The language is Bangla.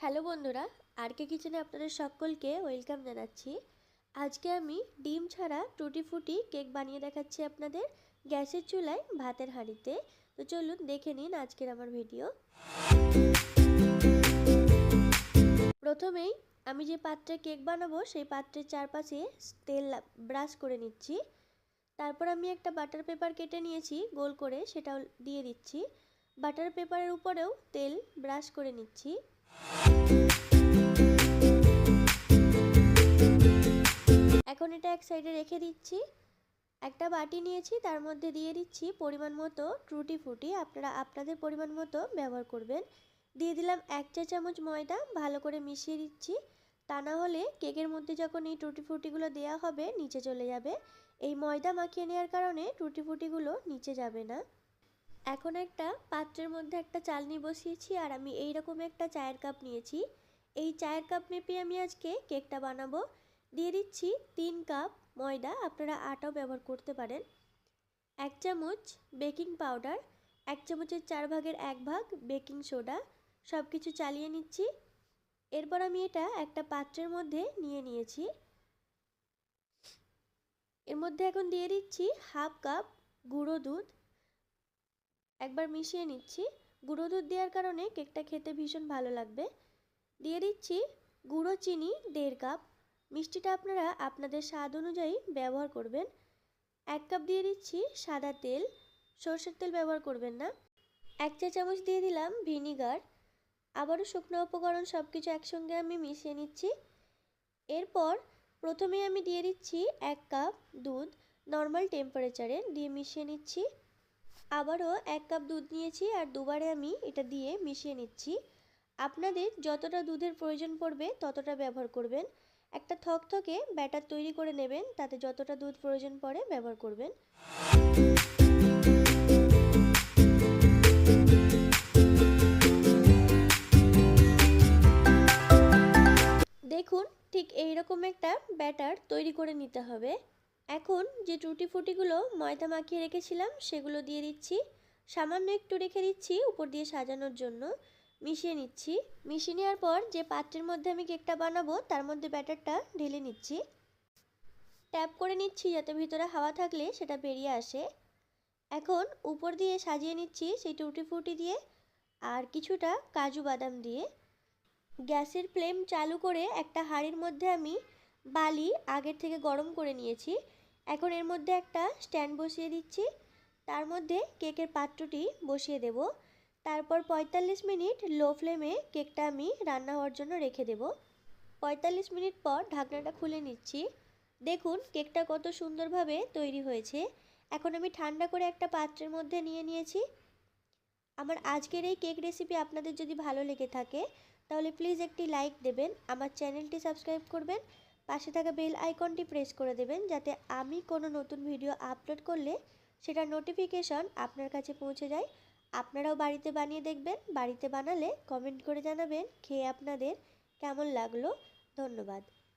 হ্যালো বন্ধুরা আরকে কিচেনে আপনাদের সকলকে ওয়েলকাম জানাচ্ছি। আজকে আমি ডিম ছাড়া টুটি ফুটি কেক বানিয়ে দেখাচ্ছি আপনাদের গ্যাসের চুলায় ভাতের হাঁড়িতে। তো চলুন দেখে নিন আজকের আমার ভিডিও। প্রথমেই আমি যে পাত্রে কেক বানাবো, সেই পাত্রের চারপাশে তেল ব্রাশ করে নিচ্ছি। তারপর আমি একটা বাটার পেপার কেটে নিয়েছি, গোল করে সেটাও দিয়ে দিচ্ছি। বাটার পেপারের উপরেও তেল ব্রাশ করে নিচ্ছি। এখন এটা এক সাইডে রেখে দিচ্ছি। একটা বাটি নিয়েছি, তার মধ্যে দিয়ে দিচ্ছি পরিমাণ মতো ট্রুটি ফুটি। আপনারা, আপনাদের পরিমাণ মতো ব্যবহার করবেন। দিয়ে দিলাম এক চা চামচ ময়দা, ভালো করে মিশিয়ে দিচ্ছি। তা না হলে কেকের মধ্যে যখন এই টুটি ফুটিগুলো দেওয়া হবে, নিচে চলে যাবে। এই ময়দা মাখিয়ে নেওয়ার কারণে টুটি ফুটিগুলো নিচে যাবে না। এখন একটা পাত্রের মধ্যে একটা চালনি বসিয়েছি আর আমি এই রকম একটা চায়ের কাপ নিয়েছি। এই চায়ের কাপ মেপে আমি আজকে কেকটা বানাবো। দিয়ে দিচ্ছি তিন কাপ ময়দা, আপনারা আটাও ব্যবহার করতে পারেন। এক চামচ বেকিং পাউডার, এক চামচের চার ভাগের এক ভাগ বেকিং সোডা সব কিছু চালিয়ে নিচ্ছি। এরপর আমি এটা একটা পাত্রের মধ্যে নিয়ে নিয়েছি। এর মধ্যে এখন দিয়ে দিচ্ছি হাফ কাপ গুঁড়ো দুধ একবার মিশিয়ে নিচ্ছি। গুঁড়ো দুধ দেওয়ার কারণে কেকটা খেতে ভীষণ ভালো লাগবে। দিয়ে দিচ্ছি গুঁড়ো চিনি দেড় কাপ। মিষ্টিটা আপনারা আপনাদের স্বাদ অনুযায়ী ব্যবহার করবেন। এক কাপ দিয়ে দিচ্ছি সাদা তেল। সর্ষের তেল ব্যবহার করবেন না। এক চা চামচ দিয়ে দিলাম ভিনিগার। আবারও শুকনো উপকরণ সব কিছু একসঙ্গে আমি মিশিয়ে নিচ্ছি। এরপর প্রথমে আমি দিয়ে দিচ্ছি এক কাপ দুধ। নর্মাল টেম্পারেচারে দিয়ে মিশিয়ে নিচ্ছি। আবারও এক কাপ দুধ নিয়েছি আর দুবারে আমি এটা দিয়ে মিশিয়ে নিচ্ছি। আপনাদের যতটা দুধের প্রয়োজন পড়বে ততটা ব্যবহার করবেন। একটা থকথকে ব্যাটার তৈরি করে নেবেন, তাতে যতটা দুধ প্রয়োজন পড়ে ব্যবহার করবেন। দেখুন, ঠিক এই রকম একটা ব্যাটার তৈরি করে নিতে হবে। এখন যে টুটি ফুটিগুলো ময়দা মাখিয়ে রেখেছিলাম, সেগুলো দিয়ে দিচ্ছি। সামান্য একটু রেখে দিচ্ছি, উপর দিয়ে সাজানোর জন্য। মিশিয়ে নিচ্ছি। মিশিয়ে নেওয়ার পর যে পাত্রের মধ্যে আমি কেকটা বানাবো, তার মধ্যে ব্যাটারটা ঢেলে নিচ্ছি। ট্যাপ করে নিচ্ছি যাতে ভিতরে হাওয়া থাকলে সেটা বেরিয়ে আসে। এখন উপর দিয়ে সাজিয়ে নিচ্ছি সেই টুটি ফুটি দিয়ে আর কিছুটা কাজু বাদাম দিয়ে। গ্যাসের ফ্লেম চালু করে একটা হাঁড়ির মধ্যে আমি বালি আগের থেকে গরম করে নিয়েছি। এখন এর মধ্যে একটা স্ট্যান্ড বসিয়ে দিচ্ছি। তার মধ্যে কেকের পাত্রটি বসিয়ে দেব। তারপর ৪৫ মিনিট লো ফ্লেমে কেকটা আমি রান্না হওয়ার জন্য রেখে দেব। ৪৫ মিনিট পর ঢাকনাটা খুলে নিচ্ছি। দেখুন, কেকটা কত সুন্দরভাবে তৈরি হয়েছে। এখন আমি ঠান্ডা করে একটা পাত্রের মধ্যে নিয়ে নিয়েছি। আমার আজকের এই কেক রেসিপি আপনাদের যদি ভালো লেগে থাকে, তাহলে প্লিজ একটি লাইক দেবেন, আমার চ্যানেলটি সাবস্ক্রাইব করবেন পাশে থাকা বেল আইকনটি প্রেস করে দেবেন যাতে আমি কোনো নতুন ভিডিও আপলোড করলে সেটা নোটিফিকেশন আপনার কাছে পৌঁছে যায়। আপনারাও বাড়িতে বানিয়ে দেখবেন, বাড়িতে বানালে কমেন্ট করে জানাবেন খেয়ে আপনাদের কেমন লাগল। ধন্যবাদ।